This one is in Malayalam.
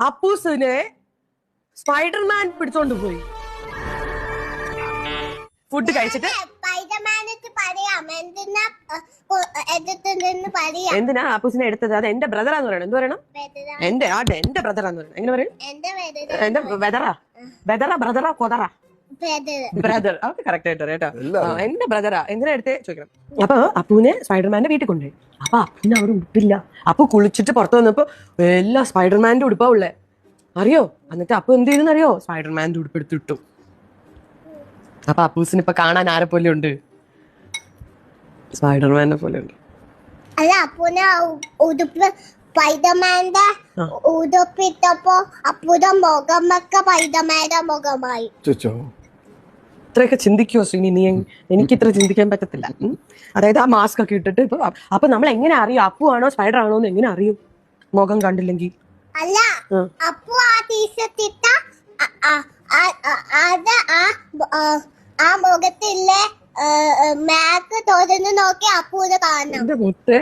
അപ്പൂസിനെ സ്പൈഡർമാൻ പിടിച്ചോണ്ട് പോയി. ഫുഡ് കഴിച്ചിട്ട്? എന്തിനാ അപ്പൂസിനെ എടുത്തത്? അത് എന്റെ ബ്രദറാന്ന് പറയണം. എന്ത് പറയണം. എന്റെ ആ എന്റെ ബ്രദറാന്ന് പറയണം. എങ്ങനെ പറയും? എന്റെ വെതറ. ബ്രദറാ കൊതറാ. ബ്രദർ അത് കറക്റ്റ് ആയിട്ട് കേട്ടോ. എന്റെ ബ്രദറാ എന്തിനാ എടുത്ത്? ചോദിക്കണം. അപ്പൊ അപ്പൂനെ സ്പൈഡർമാന്റെ വീട്ടിൽ കൊണ്ടുപോയി. അപ്പൊ അപ്പുവിന് അവിടെ ഉടുപ്പില്ല അപ്പൊ കുളിച്ചിട്ട് പുറത്ത് വന്നപ്പോ എല്ലാ സ്പൈഡർമാന്റെ ഉടുപ്പാ ഉള്ളേ. അറിയോ? എന്നിട്ട് അപ്പു എന്ത് ചെയ്തെന്ന് അറിയോ സ്പൈഡർമാന്റെ ഉടുപ്പ് എടുത്തിട്ടു അപ്പൊ അപ്പൂസിന് ഇപ്പൊ കാണാൻ ആരെ പോലെ ഉണ്ട്? സ്പൈഡർമാനെ പോലെ ഉണ്ട്. അല്ല അപ്പൂനെ ഉടുപ്പ് സ്പൈഡർമാന്റെ. ഉടുപ്പിട്ടപ്പോ അപ്പൂടെ മുഖമൊക്കെ സ്പൈഡർമാന്റെ മുഖമായി. ചുച്ചോ ചിന്തിക്കുമോ ചിന്തിക്കുവോ ശ്രീനി നീ എനിക്ക് ഇത്ര ചിന്തിക്കാൻ പറ്റത്തില്ല. അതായത് ആ മാസ്ക് ഒക്കെ ഇട്ടിട്ട് ഇപ്പൊ അപ്പൊ നമ്മൾ എങ്ങനെ അറിയും? അപ്പു ആണോ സ്പൈഡർ ആണോ എന്ന് എങ്ങനെ അറിയും? മുഖം കണ്ടില്ലെങ്കിൽ അല്ല. അപ്പു ആ ടീഷർട്ട് ഇട്ട ആ- ആ- അത് ആ ആ, ആ മുഖത്തില്ലേ മാക്ക് തുറന്ന് നോക്കി അപ്പൂനെ കാണണം. മുത്തേ.